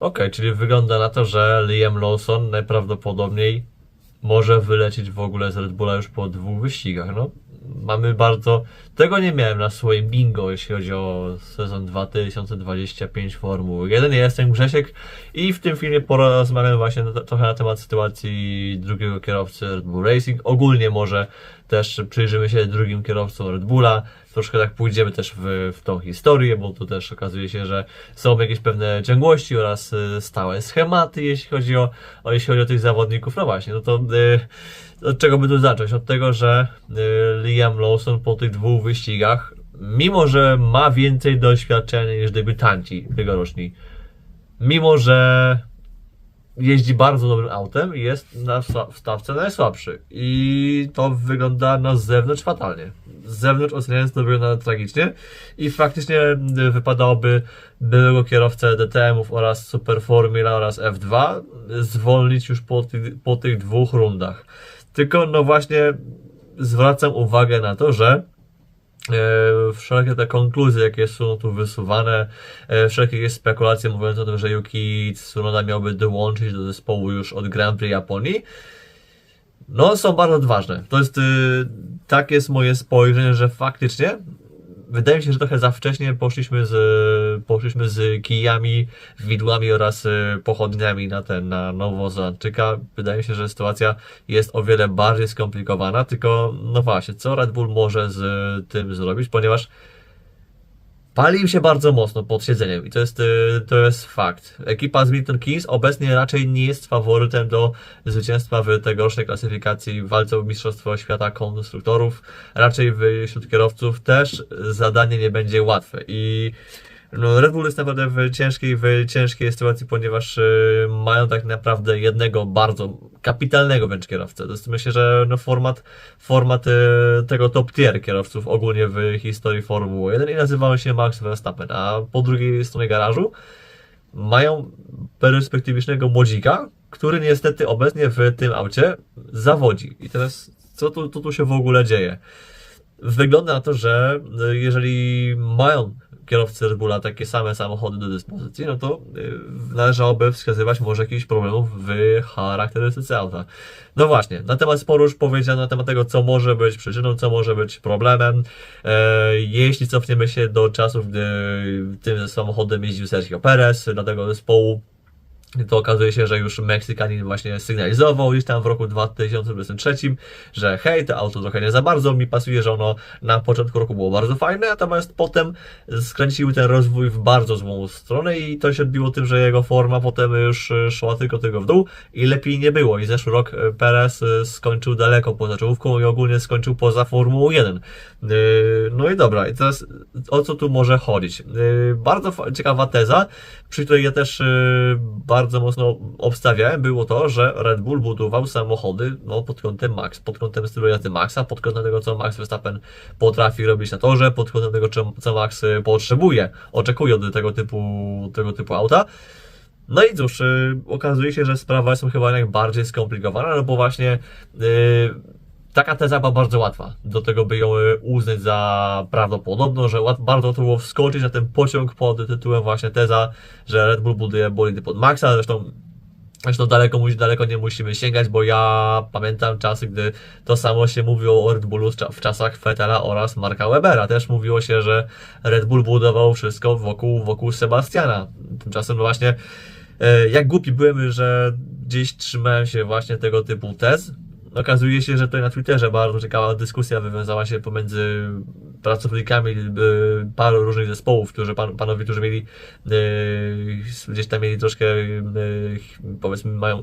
Okej, czyli wygląda na to, że Liam Lawson najprawdopodobniej może wylecieć w ogóle z Red Bulla już po dwóch wyścigach. No, mamy bardzo. Tego nie miałem na swoim bingo, jeśli chodzi o sezon 2025 Formuły 1. Ja jestem Grzesiek i w tym filmie porozmawiamy właśnie trochę na temat sytuacji drugiego kierowcy Red Bull Racing. Ogólnie może też przyjrzymy się drugim kierowcom Red Bulla. Troszkę tak pójdziemy też w, w tą historię, bo tu też okazuje się, że są jakieś pewne ciągłości oraz y, stałe schematy, jeśli chodzi o, o, jeśli chodzi o tych zawodników. No właśnie, no to y, od czego by tu zacząć? Od tego, że y, Liam Lawson po tych dwóch wyścigach, mimo że ma więcej doświadczenia niż debiutanci tegoroczni, mimo że jeździ bardzo dobrym autem i jest na stawce najsłabszy. I to wygląda na zewnątrz fatalnie. Z zewnątrz oceniając to wygląda tragicznie i faktycznie y, wypadałoby byłego kierowcę DTM-ów oraz Super Formula oraz F2 zwolnić już po tych, po tych dwóch rundach. Tylko no właśnie zwracam uwagę na to, że wszelkie te konkluzje, jakie są tu wysuwane, e, wszelkie spekulacje mówiące o tym, że Yuki Tsunoda miałby dołączyć do zespołu już od Grand Prix Japonii, no są bardzo odważne. To jest, tak jest moje spojrzenie, że faktycznie wydaje mi się, że trochę za wcześnie poszliśmy z, poszliśmy z kijami, widłami oraz y, pochodniami na ten, na Nowozelandczyka. Wydaje mi się, że sytuacja jest o wiele bardziej skomplikowana, tylko no właśnie, co Red Bull może z tym zrobić, ponieważ palił się bardzo mocno pod siedzeniem i to jest, y, to jest fakt. Ekipa z Milton Keynes obecnie raczej nie jest faworytem do zwycięstwa w tegorocznej klasyfikacji walce o Mistrzostwo Świata konstruktorów. Raczej wśród kierowców też zadanie nie będzie łatwe i no, Red Bull jest naprawdę w ciężkiej, w ciężkiej sytuacji, ponieważ y, mają tak naprawdę jednego bardzo kapitalnego wręcz kierowcę. To jest, myślę, że no, format, format y, tego top tier kierowców ogólnie w historii Formuły 1 i nazywał się Max Verstappen, a po drugiej stronie garażu mają perspektywicznego młodzika, który niestety obecnie w tym aucie zawodzi. I teraz co tu, co tu się w ogóle dzieje? Wygląda na to, że y, jeżeli mają kierowcy Red Bulla takie same samochody do dyspozycji, no to y, należałoby wskazywać może jakichś problemów w charakterystyce auta. No właśnie, na temat sporu już powiedziano, na temat tego, co może być przyczyną, co może być problemem. E, jeśli cofniemy się do czasów, gdy tym samochodem jeździł Sergio Perez, dla tego zespołu, to okazuje się, że już Meksykanin właśnie sygnalizował gdzieś tam w roku 2023, że hej, to auto trochę nie za bardzo mi pasuje, że ono na początku roku było bardzo fajne, natomiast potem skręcił ten rozwój w bardzo złą stronę i to się odbiło tym, że jego forma potem już e, szła tylko tylko w dół i lepiej nie było. I zeszły rok e, Perez e, skończył daleko poza czołówką i ogólnie skończył poza Formułą 1. Yy, No i dobra, i teraz o co tu może chodzić? Bardzo ciekawa teza, przy której ja też yy, bardzo mocno obstawiałem, było to, że Red Bull budował samochody no, pod kątem Max, pod kątem stylu jazdy Maxa, pod kątem tego, co Max Verstappen potrafi robić na torze, pod kątem tego, co- Max y, potrzebuje, oczekuje od tego typu, tego typu auta. No i cóż, y, okazuje się, że sprawa jest chyba najbardziej skomplikowana, no bo właśnie y, taka teza była bardzo łatwa. Do tego by ją y, uznać za prawdopodobną, że łat, bardzo łatwo było wskoczyć na ten pociąg pod tytułem właśnie teza, że Red Bull buduje bolidy pod Maxa, zresztą Zresztą daleko, daleko nie musimy sięgać, bo ja pamiętam czasy, gdy to samo się mówiło o Red Bullu w cza- w czasach Vettela oraz Marka Webera. Też mówiło się, że Red Bull budował wszystko wokół, wokół Sebastiana. Tymczasem właśnie, e, jak głupi byłem, że gdzieś trzymałem się właśnie tego typu tez. Okazuje się, że tutaj na Twitterze bardzo ciekawa dyskusja wywiązała się pomiędzy pracownikami e, paru różnych zespołów, którzy pan, panowie, którzy mieli e, gdzieś tam mieli troszkę e, powiedzmy mają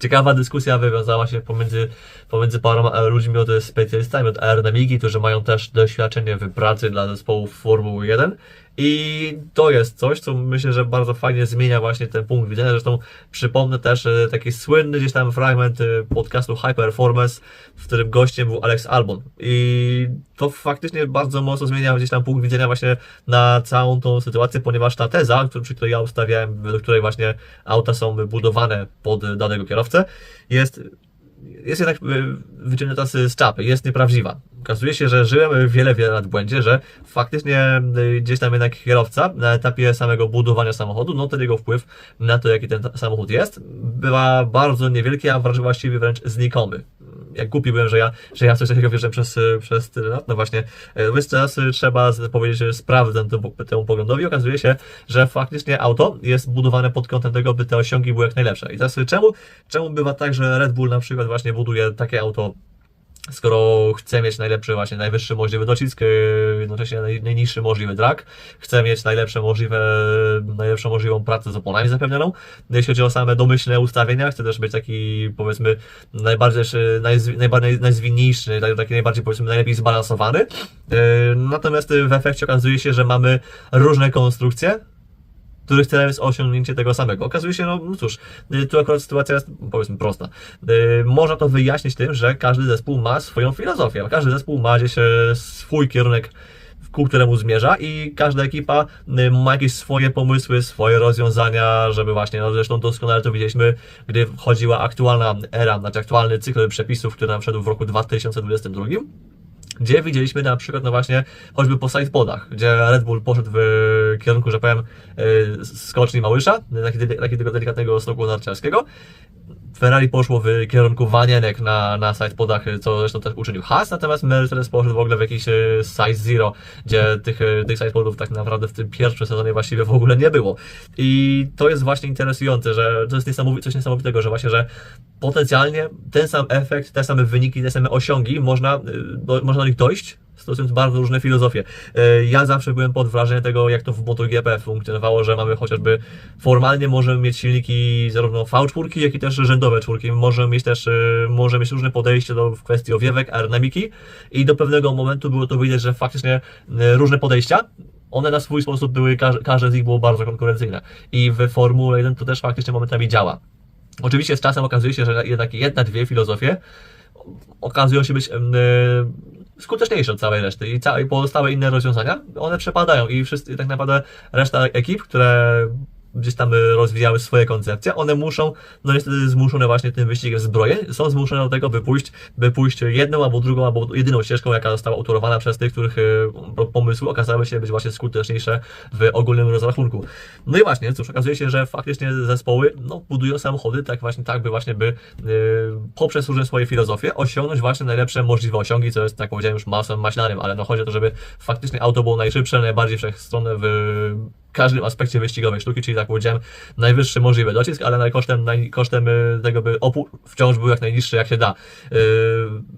ciekawa dyskusja wywiązała się pomiędzy, pomiędzy paroma ludźmi od specjalistami od aerodynamiki, którzy mają też doświadczenie w pracy dla zespołów Formuły 1 i to jest coś, co myślę, że bardzo fajnie zmienia właśnie ten punkt widzenia. Zresztą przypomnę też e, taki słynny gdzieś tam fragment e, podcastu High Performance, w którym gościem był Alex Albon. I to faktycznie bardzo mocno zmienia gdzieś tam punkt widzenia właśnie na całą tą sytuację, ponieważ ta teza, przy której ja ustawiałem, według której właśnie auta są budowane pod danego kierowcę, jest jest jednak y, wyciągnięta z, czapy, jest nieprawdziwa. Okazuje się, że żyłem wiele, wiele lat w błędzie, że faktycznie y, gdzieś tam jednak kierowca na etapie samego budowania samochodu, no ten jego wpływ na to, jaki ten samochód jest, była bardzo niewielki, a właściwie wręcz znikomy. Jak głupi byłem, że ja, że ja coś takiego wierzyłem przez, przez tyle lat. No właśnie, y, więc teraz y, trzeba powiedzieć, że sprawdzę temu, poglądowi. Okazuje się, że faktycznie auto jest budowane pod kątem tego, by te osiągi były jak najlepsze. I teraz y, czemu, czemu bywa tak, że Red Bull na przykład właśnie buduje takie auto skoro chce mieć najlepszy, właśnie najwyższy możliwy docisk, jednocześnie naj, najniższy możliwy drag, chce mieć najlepsze możliwe, najlepszą możliwą pracę z oponami zapewnioną. Jeśli chodzi o same domyślne ustawienia, chce też być taki, powiedzmy, najbardziej, najzwi, najbardziej, najzwinniejszy, tak- taki najbardziej, powiedzmy, najlepiej zbalansowany. Yy, Natomiast w efekcie okazuje się, że mamy różne konstrukcje, których celem jest osiągnięcie tego samego. Okazuje się, no, no cóż, y, tu akurat sytuacja jest powiedzmy prosta. Y, Można to wyjaśnić tym, że każdy zespół ma swoją filozofię. Każdy zespół ma gdzieś e, swój kierunek ku któremu zmierza i każda ekipa y, ma jakieś swoje pomysły, swoje rozwiązania, żeby właśnie, no zresztą doskonale to widzieliśmy, gdy wchodziła aktualna era, znaczy aktualny cykl przepisów, który nam wszedł w roku 2022 gdzie widzieliśmy na przykład, no właśnie, choćby po sidepodach, gdzie Red Bull poszedł w kierunku, że powiem, y, skoczni Małysza, takiego, takiego delikatnego stoku narciarskiego. Ferrari poszło w kierunku wanienek na, na sidepodach, co zresztą też uczynił Haas, natomiast Mercedes poszedł w ogóle w jakiś y, size zero, gdzie tych, y, tych sidepodów tak naprawdę w tym pierwszym sezonie właściwie w ogóle nie było. I to jest właśnie interesujące, że to jest niesamowite, coś niesamowitego, że właśnie, że potencjalnie ten sam efekt, te same wyniki, te same osiągi można, y, do, można do nich dojść, stosując bardzo różne filozofie. Y, Ja zawsze byłem pod wrażeniem tego, jak to w MotoGP funkcjonowało, że mamy chociażby formalnie możemy mieć silniki zarówno V4, jak i też rzędowe czwórki. Możemy mieć też, y, możemy mieć różne podejście do, w kwestii owiewek, aerodynamiki i do pewnego momentu było to widać, że faktycznie y, różne podejścia one na swój sposób były, każde, z nich było bardzo konkurencyjne. I w Formule 1 to też faktycznie momentami działa. Oczywiście z czasem okazuje się, że jednak jedna, dwie filozofie okazują się być e, skuteczniejsze od całej reszty i całe, pozostałe inne rozwiązania, one przepadają i wszyscy, tak naprawdę reszta ekip, które gdzieś tam e, rozwijały swoje koncepcje, one muszą, no niestety zmuszone właśnie tym wyścigiem zbroje, są zmuszone do tego, by pójść, by pójść jedną albo drugą, albo jedyną ścieżką, jaka została utorowana przez tych, których e, pomysły okazały się być właśnie skuteczniejsze w ogólnym rozrachunku. No i właśnie, cóż, okazuje się, że faktycznie zespoły no, budują samochody tak właśnie, tak by właśnie by yy, poprzez różne swoje filozofie osiągnąć właśnie najlepsze możliwe osiągi, co jest, tak powiedziałem, już masłem maślanym, ale no chodzi o to, żeby faktycznie auto było najszybsze, najbardziej wszechstronne w każdym aspekcie wyścigowej sztuki, czyli tak powiedziałem, najwyższy możliwy docisk, ale kosztem, naj, kosztem y, tego, by opór wciąż był jak najniższy, jak się da. Yy,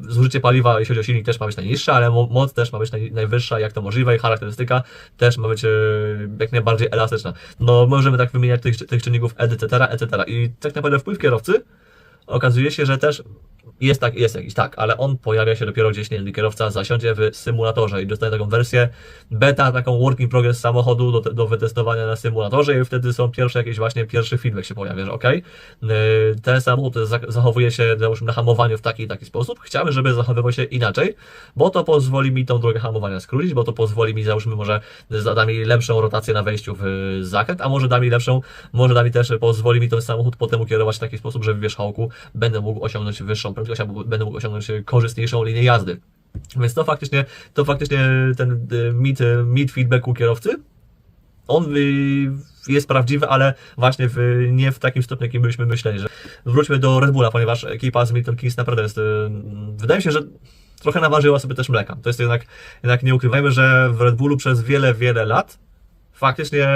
zużycie paliwa, jeśli chodzi o silnik, też ma być najniższe, ale mo- moc też ma być naj, najwyższa, jak to możliwe i charakterystyka też ma być yy, jak najbardziej elastyczna. No, możemy tak wymieniać tych, tych czynników, etc., etc. I tak naprawdę wpływ kierowcy okazuje się, że też jest, tak, jest jakiś tak, ale on pojawia się dopiero gdzieś, nie wiem, kierowca zasiądzie w symulatorze i dostaje taką wersję beta, taką work in progress samochodu do, do wytestowania na symulatorze i wtedy są pierwsze jakieś właśnie pierwszy feedback się pojawia, że ok, ten samochód za- zachowuje się załóżmy na hamowaniu w taki i taki sposób, chciałbym, żeby zachowywał się inaczej, bo to pozwoli mi tą drogę hamowania skrócić, bo to pozwoli mi załóżmy może da mi lepszą rotację na wejściu w zakręt, a może da mi lepszą, może da mi też, pozwoli mi ten samochód potem ukierować w taki sposób, że w wierzchołku będę mógł osiągnąć wyższą albo będę mógł osiągnąć korzystniejszą linię jazdy. Więc to faktycznie, to faktycznie ten y, mit, y, mit feedbacku kierowcy, on y, jest prawdziwy, ale właśnie w, nie w takim stopniu, jakim byśmy myśleli, że wróćmy do Red Bulla, ponieważ ekipa z Milton Keynes naprawdę jest, y, wydaje mi się, że trochę naważyła sobie też mleka. To jest jednak, jednak nie ukrywajmy, że w Red Bullu przez wiele, wiele lat faktycznie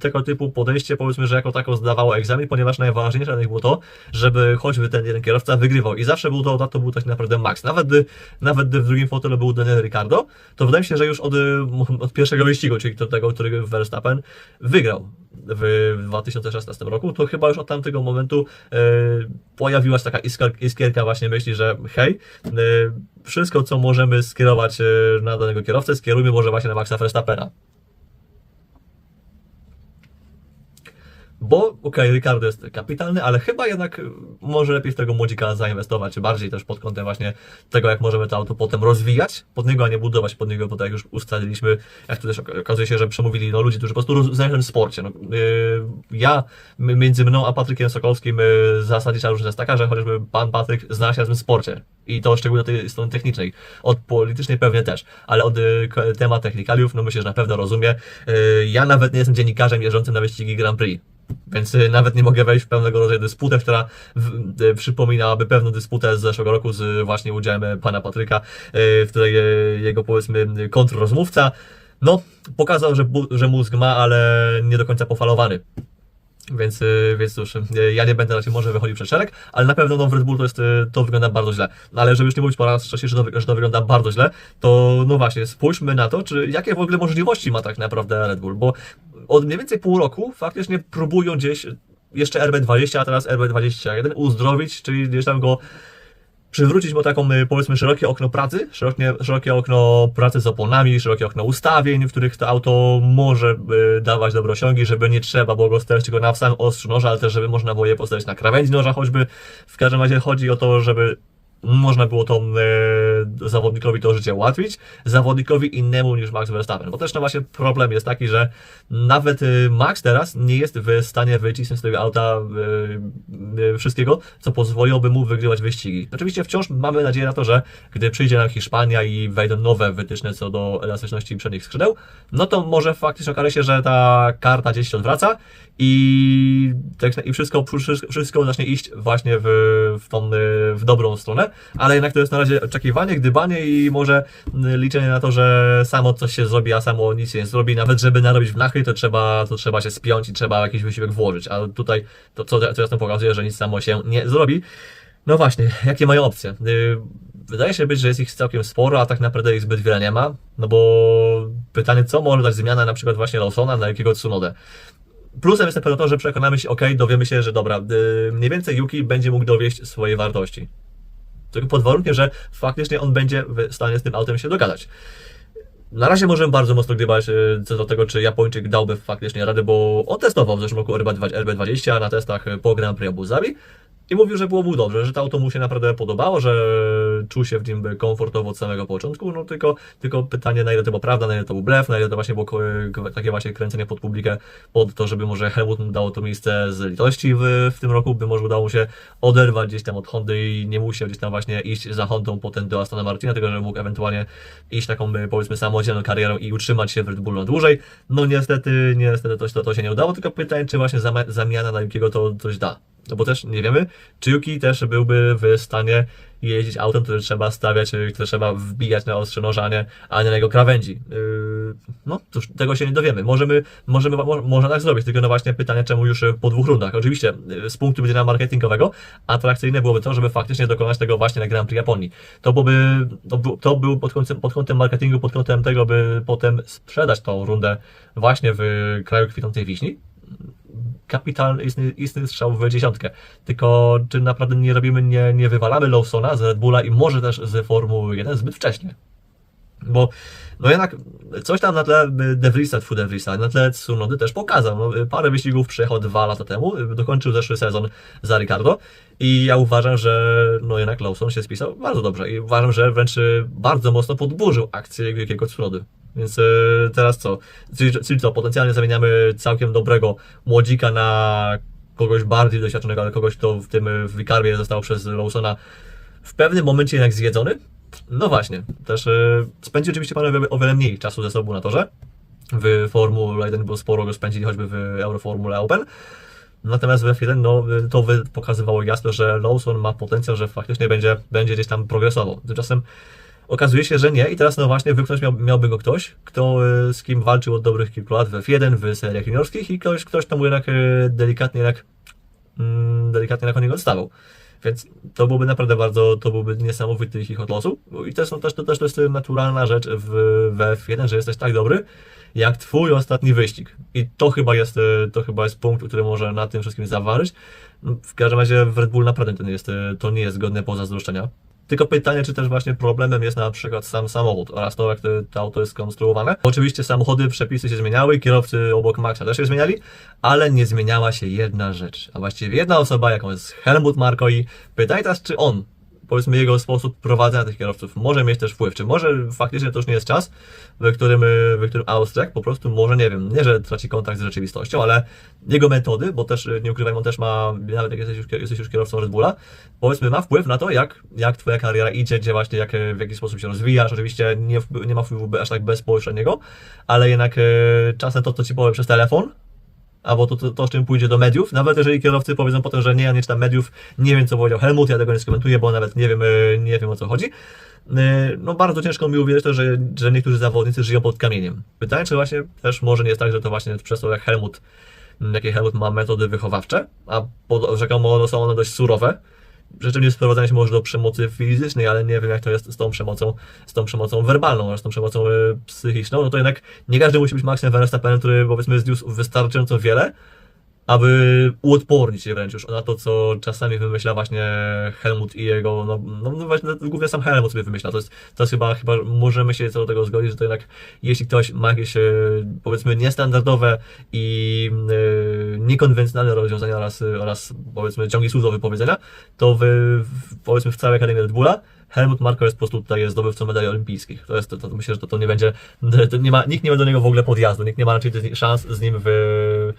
tego typu podejście, powiedzmy, że jako tako zdawało egzamin, ponieważ najważniejsze dla nich było to, żeby choćby ten jeden kierowca wygrywał. I zawsze był to, to był tak naprawdę max. Nawet gdy, nawet gdy w drugim fotelu był Daniel Ricardo, to wydaje mi się, że już od, od pierwszego wyścigu, czyli tego, który Verstappen wygrał w 2016 roku, to chyba już od tamtego momentu e, pojawiła się taka iskierka właśnie myśli, że hej, e, wszystko co możemy skierować e, na danego kierowcę, skierujmy może właśnie na Maxa Verstappena. Bo, okej, Ricardo jest kapitalny, ale chyba jednak y, może lepiej w tego młodzika zainwestować, bardziej też pod kątem właśnie tego, jak możemy to auto potem rozwijać pod niego, a nie budować pod niego, bo tak już ustaliliśmy, jak tu też ok- okazuje się, że przemówili no, ludzi, którzy po prostu znają w sporcie. No, yy, ja, między mną a Patrykiem Sokolskim yy, zasadnicza różnica jest taka, że chociażby pan Patryk zna się na tym sporcie i to szczególnie od tej strony technicznej, od politycznej pewnie też, ale od y, temat technikaliów, no myślę, że na pewno rozumie. Yy, ja nawet nie jestem dziennikarzem jeżdżącym na wyścigi Grand Prix. Więc y, nawet nie mogę wejść w pewnego rodzaju dysputę, która y, przypominałaby pewną dysputę z zeszłego roku z właśnie udziałem y, pana Patryka, w której jego powiedzmy kontrrozmówca, no, pokazał, że, że mózg ma, ale nie do końca pofalowany. Więc, y, więc cóż, y, ja nie będę raczej może wychodził przed szereg, ale na pewno no, w Red Bull to, jest, y, to wygląda bardzo źle. No, ale żeby już nie mówić po raz trzeci, że to, że to wygląda bardzo źle, to no właśnie, spójrzmy na to, czy jakie w ogóle możliwości ma tak naprawdę Red Bull, bo od mniej więcej pół roku faktycznie próbują gdzieś jeszcze RB20, a teraz RB21 uzdrowić, czyli gdzieś tam go przywrócić mu taką, y, powiedzmy, szerokie okno pracy, szerokie, szerokie okno pracy z oponami, szerokie okno ustawień, w których to auto może y, dawać dobre osiągi, żeby nie trzeba było go stawiać tylko na samym ostrzu noża, ale też żeby można było je postawić na krawędzi noża choćby. W każdym razie chodzi o to, żeby można było to e, zawodnikowi to życie ułatwić, zawodnikowi innemu niż Max Verstappen. Bo też no właśnie problem jest taki, że nawet y, Max teraz nie jest w stanie wycisnąć z tego auta y, y, wszystkiego, co pozwoliłoby mu wygrywać wyścigi. Oczywiście wciąż mamy nadzieję na to, że gdy przyjdzie nam Hiszpania i wejdą nowe wytyczne co do elastyczności przednich skrzydeł, no to może faktycznie okaże się, że ta karta gdzieś się odwraca i, tak, i wszystko, wszystko, wszystko zacznie iść właśnie w, w tą y, w dobrą stronę, ale jednak to jest na razie oczekiwanie, gdybanie i może y, liczenie na to, że samo coś się zrobi, a samo nic się nie zrobi. Nawet żeby narobić wnachy, to trzeba, to trzeba się spiąć i trzeba jakiś wysiłek włożyć, a tutaj to co, co jasno pokazuje, że nic samo się nie zrobi. No właśnie, jakie mają opcje? Y, Wydaje się być, że jest ich całkiem sporo, a tak naprawdę ich zbyt wiele nie ma, no bo pytanie, co może dać zmiana na przykład właśnie Lawsona na jakiego Tsunodę? Plusem jest na pewno to, że przekonamy się, ok, dowiemy się, że dobra, y, mniej więcej Yuki będzie mógł dowieść swojej wartości. Tylko pod warunkiem, że faktycznie on będzie w stanie z tym autem się dogadać. Na razie możemy bardzo mocno gdybać y, co do tego, czy Japończyk dałby faktycznie radę, bo on testował w zeszłym roku RB20 na testach po Grand Prix Abu Zabi i mówił, że było mu dobrze, że to auto mu się naprawdę podobało, że czuł się w nim komfortowo od samego początku, no tylko, tylko pytanie, na ile to była prawda, na ile to był blef, na ile to właśnie było ko- takie właśnie kręcenie pod publikę, pod to, żeby może Helmut mu dało to miejsce z litości w, w tym roku, by może udało mu się oderwać gdzieś tam od Hondy i nie musiał gdzieś tam właśnie iść za Hondą potem do Astona Martina, tylko że mógł ewentualnie iść taką y, powiedzmy samodzielną karierą i utrzymać się w Red Bullu dłużej. No niestety, niestety to, to, to się nie udało, tylko pytanie, czy właśnie zamiana na Yukiego to coś da. No bo też nie wiemy, czy Yuki też byłby w stanie jeździć autem, które trzeba stawiać, y, które trzeba wbijać na ostrze noża, a nie, na jego krawędzi. Yy, no, cóż, tego się nie dowiemy. Możemy, możemy, mo, można tak zrobić, tylko no właśnie pytanie, czemu już y, po dwóch rundach. Oczywiście y, z punktu widzenia marketingowego atrakcyjne byłoby to, żeby faktycznie dokonać tego właśnie na Grand Prix Japonii. To byłoby, to, był, pod pod kątem marketingu, pod kątem tego, by potem sprzedać tą rundę właśnie w kraju kwitnącej wiśni kapitalny, istny, istny strzał w dziesiątkę. Tylko czy naprawdę nie robimy, nie, nie wywalamy Lawsona z Red Bulla i może też z Formuły 1 zbyt wcześnie? Bo no jednak coś tam na tle De Vriesa, tfu De na tle Tsunody też pokazał. No, parę wyścigów przejechał dwa lata temu, dokończył zeszły sezon za Ricardo i ja uważam, że no jednak Lawson się spisał bardzo dobrze i uważam, że wręcz bardzo mocno podburzył akcję wielkiego Tsunody. Więc y, teraz co? Czyli, czyli co, potencjalnie zamieniamy całkiem dobrego młodzika na kogoś bardziej doświadczonego, ale kogoś, kto w tym w Wikarbie został przez Lawsona w pewnym momencie jednak zjedzony. No właśnie, też y, spędzi oczywiście pan o wiele mniej czasu ze sobą na torze w Formule 1, bo sporo go spędzili choćby w Euroformule Open. Natomiast w F1 no, to pokazywało jasno, że Lawson ma potencjał, że faktycznie będzie, będzie gdzieś tam progresował. Tymczasem okazuje się, że nie i teraz no właśnie wypchnąć miał, miałby go ktoś, kto y, z kim walczył od dobrych kilku lat w F1, w seriach juniorskich i ktoś, ktoś tam jednak y, delikatnie jednak mm, delikatnie na niego odstawał. Więc to byłoby naprawdę bardzo, to byłby niesamowity chichot losu. No I też, no, też, to też to jest naturalna rzecz w, w F1, że jesteś tak dobry, jak twój ostatni wyścig. I to chyba jest, e, to chyba jest punkt, który może na tym wszystkim zaważyć. W każdym razie w Red Bull naprawdę to nie jest, e, to nie jest godne pozazdroszczenia. Tylko pytanie, czy też właśnie problemem jest na przykład sam samochód oraz to, jak to, to auto jest skonstruowane. Oczywiście samochody, przepisy się zmieniały, kierowcy obok Maxa też się zmieniali, ale nie zmieniała się jedna rzecz, a właściwie jedna osoba, jaką jest Helmut Marko i pytanie teraz, czy on powiedzmy jego sposób prowadzenia tych kierowców. Może mieć też wpływ, czy może faktycznie to już nie jest czas, w którym, w którym Austriak po prostu może, nie wiem, nie, że traci kontakt z rzeczywistością, ale jego metody, bo też, nie ukrywajmy, on też ma, nawet jak jesteś już, jesteś już kierowcą Red Bulla, powiedzmy ma wpływ na to, jak, jak twoja kariera idzie, gdzie właśnie, jak, w jaki sposób się rozwijasz, oczywiście nie, nie ma wpływu aż tak bezpośredniego, ale jednak y, czasem to, co ci powiem przez telefon, albo to, to, to, czym pójdzie do mediów. Nawet jeżeli kierowcy powiedzą potem, że nie, ja nie czytam mediów, nie wiem co powiedział Helmut, ja tego nie skomentuję, bo nawet nie wiem, e, nie wiem o co chodzi. E, No bardzo ciężko mi uwierzyć to, że, że niektórzy zawodnicy żyją pod kamieniem. Pytanie, czy właśnie też może nie jest tak, że to właśnie przez to, jak Helmut, jakie Helmut ma metody wychowawcze, a pod, rzekomo są one dość surowe, rzeczywiście sprowadzania się może do przemocy fizycznej, ale nie wiem jak to jest z tą przemocą, z tą przemocą werbalną oraz z tą przemocą e, psychiczną, no to jednak nie każdy musi być Maxem Verstappenem, który powiedzmy zniósł wystarczająco wiele, aby uodpornić się wręcz już na to, co czasami wymyśla właśnie Helmut i jego, no, no, no właśnie, no, głównie sam Helmut sobie wymyśla, to jest, to jest chyba, chyba możemy się co do tego zgodzić, że to jednak jeśli ktoś ma jakieś e, powiedzmy niestandardowe i e, niekonwencjonalne rozwiązania oraz, oraz powiedzmy ciągi słów do wypowiedzenia, to w, w, powiedzmy w całej Akademii Red Bulla Helmut Marko jest po prostu tutaj zdobywcą medali olimpijskich. To jest, to, to myślę, że to, to nie będzie, to nie ma, nikt nie ma do niego w ogóle podjazdu, nikt nie ma raczej szans z nim w,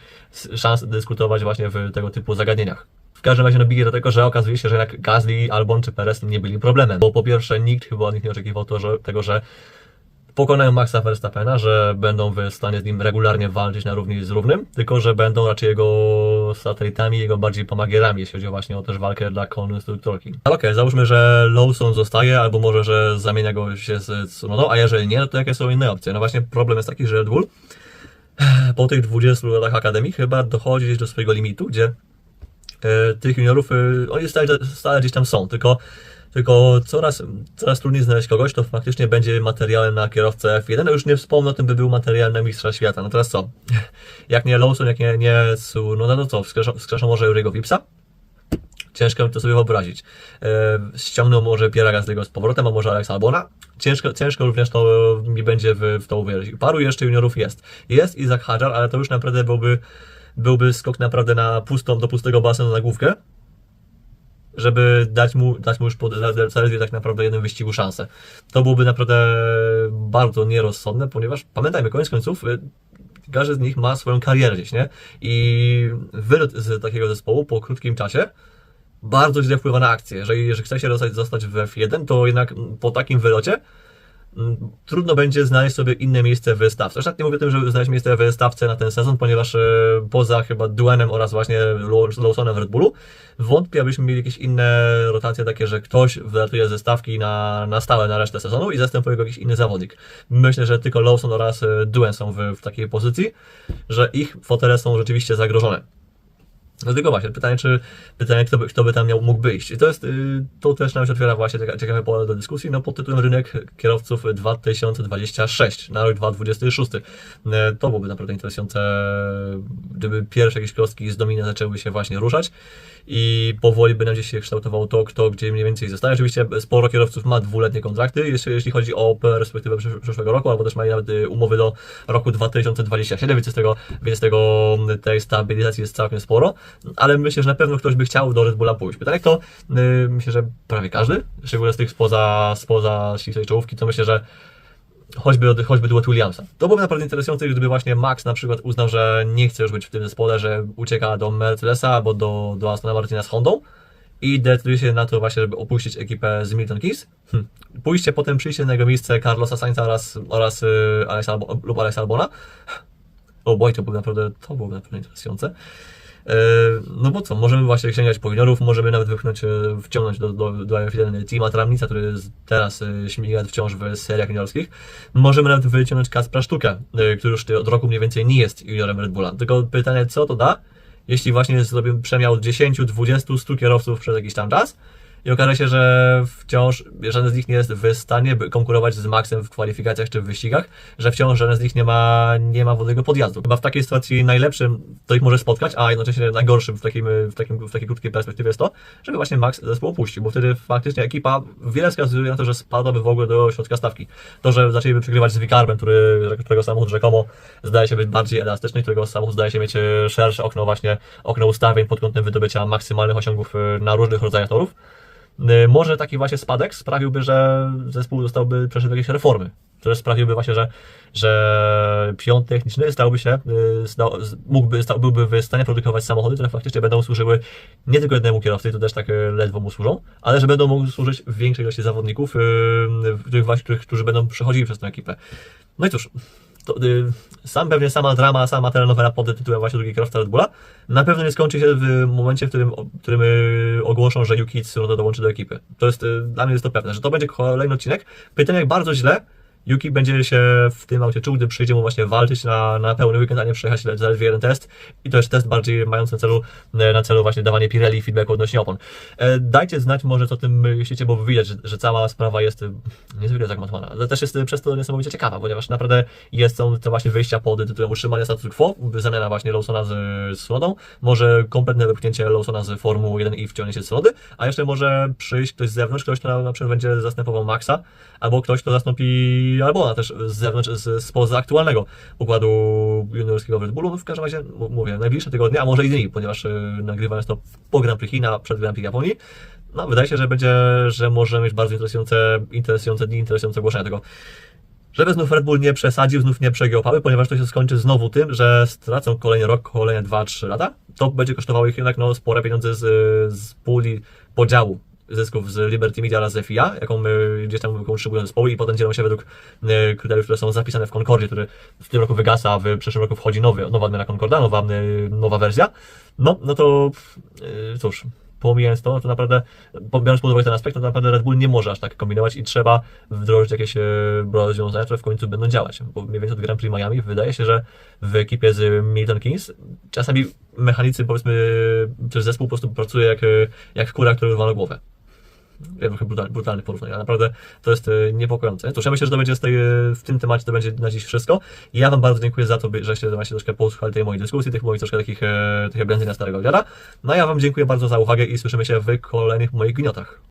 szans dyskutować właśnie w tego typu zagadnieniach. W każdym razie no bije do tego, że okazuje się, że jak Gasly, Albon czy Perez nie byli problemem, bo po pierwsze nikt chyba nich nie oczekiwał to, że, tego, że pokonają Maxa Verstappena, że będą w stanie z nim regularnie walczyć na równi z równym, tylko że będą raczej jego satelitami, jego bardziej pomagierami, jeśli chodzi właśnie o też walkę dla konstruktorki. Okej, załóżmy, że Lawson zostaje, albo może, że zamienia go się z Tsunodą, a jeżeli nie, no to jakie są inne opcje? No właśnie problem jest taki, że Red Bull po tych 20 latach akademii chyba dochodzi gdzieś do swojego limitu, gdzie e, tych juniorów, e, oni stale, stale gdzieś tam są, tylko tylko coraz, coraz trudniej znaleźć kogoś, kto faktycznie będzie materiałem na kierowcę F1. No już nie wspomnę o tym, by był materiałem na mistrza świata. No teraz co? Jak nie Lawson, jak nie, nie Su, no, to co? Wskrzeszą, może Uriego Vipsa? Ciężko mi to sobie wyobrazić. E, ściągną może Piera Gasly'ego z powrotem, a może Alex Albona? Ciężko, ciężko również to mi będzie w, w to uwierzyć. Paru jeszcze juniorów jest. Jest Izak Hadjar, ale to już naprawdę byłby, byłby skok naprawdę na pustą, do pustego basenu na główkę żeby dać mu, dać mu już po zaledwie tak naprawdę jednym wyścigu szansę. To byłoby naprawdę bardzo nierozsądne, ponieważ pamiętajmy, koniec końców y, każdy z nich ma swoją karierę gdzieś, nie? I wylot z takiego zespołu po krótkim czasie bardzo źle wpływa na akcję. Jeżeli, jeżeli chce się zostać, zostać w F1, to jednak po takim wylocie trudno będzie znaleźć sobie inne miejsce w stawce. Zresztą nie mówię o tym, żeby znaleźć miejsce w stawce na ten sezon, ponieważ e, poza chyba Duanem oraz właśnie Lawsonem w Red Bullu, wątpię, abyśmy mieli jakieś inne rotacje takie, że ktoś wylatuje ze stawki na, na stałe na resztę sezonu i zastępuje go jakiś inny zawodnik. Myślę, że tylko Lawson oraz e, Duen są w, w takiej pozycji, że ich fotele są rzeczywiście zagrożone. Tylko właśnie, pytanie, czy pytanie, kto by, kto by tam miał, mógł wyjść. I to jest, y, to też nam się otwiera właśnie cieka- ciekawe pole do dyskusji, no pod tytułem Rynek Kierowców 2026 na rok 2026. E, To byłoby naprawdę interesujące, gdyby pierwsze jakieś kostki z domina zaczęły się właśnie ruszać i powoli by nam gdzieś się kształtowało to, kto gdzie mniej więcej zostaje. Oczywiście sporo kierowców ma dwuletnie kontrakty, jeśli, chodzi o perspektywę przysz- przyszłego roku, albo też mają nawet y, umowy do roku 2027, więc z tego, więc z tego tej stabilizacji jest całkiem sporo, ale myślę, że na pewno ktoś by chciał do Red Bulla pójść. Pytanie kto? Y, myślę, że prawie każdy, szczególnie z tych spoza, spoza ścisłej czołówki, to myślę, że choćby, choćby duet Williamsa. To byłoby naprawdę interesujące, gdyby właśnie Max na przykład uznał, że nie chce już być w tym zespole, że ucieka do Mercedesa albo do, do Astona Martina z Hondą i decyduje się na to właśnie, żeby opuścić ekipę z Milton Keys. Hm. Pójście potem przyjście na jego miejsce Carlosa Sainza oraz, oraz yy, Alex Albo, lub Alex Albona. O boj, to byłoby naprawdę, to byłoby naprawdę interesujące. E, No bo co, możemy właśnie sięgać po juniorów, możemy nawet wypchnąć, e, wciągnąć do, do, do F1 Tima Tramnica, który teraz e, śmiga wciąż w seriach juniorskich. Możemy nawet wyciągnąć Kaspra Sztukę, e, który już od roku mniej więcej nie jest juniorem Red Bulla. Tylko pytanie, co to da, jeśli właśnie sobie przemiał 10, 20, 100 kierowców przez jakiś tam czas i okaże się, że wciąż żaden z nich nie jest w stanie by konkurować z Maxem w kwalifikacjach czy w wyścigach, że wciąż żaden z nich nie ma, nie ma wodnego podjazdu. Chyba w takiej sytuacji najlepszym to ich może spotkać, a jednocześnie najgorszym w, takim, w, takim, w takiej krótkiej perspektywie jest to, żeby właśnie Max zespół opuścił, bo wtedy faktycznie ekipa wiele wskazuje na to, że spadłaby w ogóle do środka stawki. To, że zaczęliby przegrywać z Wicarbem, który, którego samochód rzekomo zdaje się być bardziej elastyczny, którego samochód zdaje się mieć e, szersze okno właśnie, okno ustawień pod kątem wydobycia maksymalnych osiągów e, na różnych rodzajach torów. E, Może taki właśnie spadek sprawiłby, że zespół zostałby przeszedł jakieś reformy, które sprawiłyby właśnie, że, że pion techniczny stałby się, y, mógłby, byłby w stanie produkować samochody, które faktycznie będą służyły nie tylko jednemu kierowcy, to też tak y, ledwo mu służą, ale że będą mogły służyć większej ilości zawodników, y, których właśnie, którzy będą przechodzili przez tę ekipę. No i cóż, to, y, sam pewnie sama drama, sama telenowela pod tytułem właśnie drugi kierowca Red Bulla na pewno nie skończy się w momencie, w którym, w którym y, ogłoszą, że Yuki Tsunoda dołączy do ekipy. To jest, y, dla mnie jest to pewne, że to będzie kolejny odcinek. Pytanie, jak bardzo źle Yuki będzie się w tym aucie czuł, gdy przyjdzie mu właśnie walczyć na, na pełny weekend, a nie przejechać le- zaledwie jeden test. I to jest test bardziej mający na celu, e, na celu właśnie dawanie Pirelli feedbacku odnośnie opon. E, Dajcie znać może, co tym myślicie, bo widać, że, że cała sprawa jest e, niezwykle zagmatwana, ale też jest przez to niesamowicie ciekawa, ponieważ naprawdę jest, są te właśnie wyjścia pod tytułem utrzymania statu quo, zamiana właśnie Lawsona z, z może kompletne wypchnięcie Lawsona z Formuły 1 i wciągnięcie Sonody, a jeszcze może przyjść ktoś z zewnątrz, ktoś, kto na, na przykład będzie zastępował Maxa, albo ktoś, kto zastąpi Albona też z zewnątrz, z, spoza aktualnego układu juniorskiego w Red Bullu. No w każdym razie, mówię, najbliższe tygodnie, a może i dni, ponieważ y, nagrywam jest to po Grand Prix China, przed Grand Prix Japonii. No, wydaje się, że będzie, że może mieć bardzo interesujące, interesujące dni, interesujące ogłoszenia tego. Żeby znów Red Bull nie przesadził, znów nie przegiął pały, ponieważ to się skończy znowu tym, że stracą kolejny rok, kolejne 2-3 lata. To będzie kosztowało ich jednak no, spore pieniądze z, z puli podziału zysków z Liberty Media oraz FIA, jaką gdzieś tam kontrybują zespoły i potem dzielą się według e, kryteriów, które są zapisane w Concordzie, który w tym roku wygasa, w przyszłym roku wchodzi nowy, nowa odmiana Concorda, nowa, e, nowa wersja. No, no to e, cóż, pomijając to, to naprawdę, biorąc pod uwagę ten aspekt, to naprawdę Red Bull nie może aż tak kombinować i trzeba wdrożyć jakieś rozwiązania, które w końcu będą działać. Bo mniej więcej od Grand Prix Miami wydaje się, że w ekipie z Milton Keynes czasami mechanicy, powiedzmy, czy zespół po prostu pracuje jak, jak kura, który rwa na głowę. Ja trochę brutal, brutalne porównanie, ale naprawdę to jest e, niepokojące. Cóż, ja myślę, że to będzie tej, e, w tym temacie to będzie na dziś wszystko. Ja Wam bardzo dziękuję za to, żeście właśnie troszkę posłuchali tej mojej dyskusji, tych moich troszkę takich, e, takich benzyna starego wiara. No ja Wam dziękuję bardzo za uwagę i słyszymy się w kolejnych moich gniotach.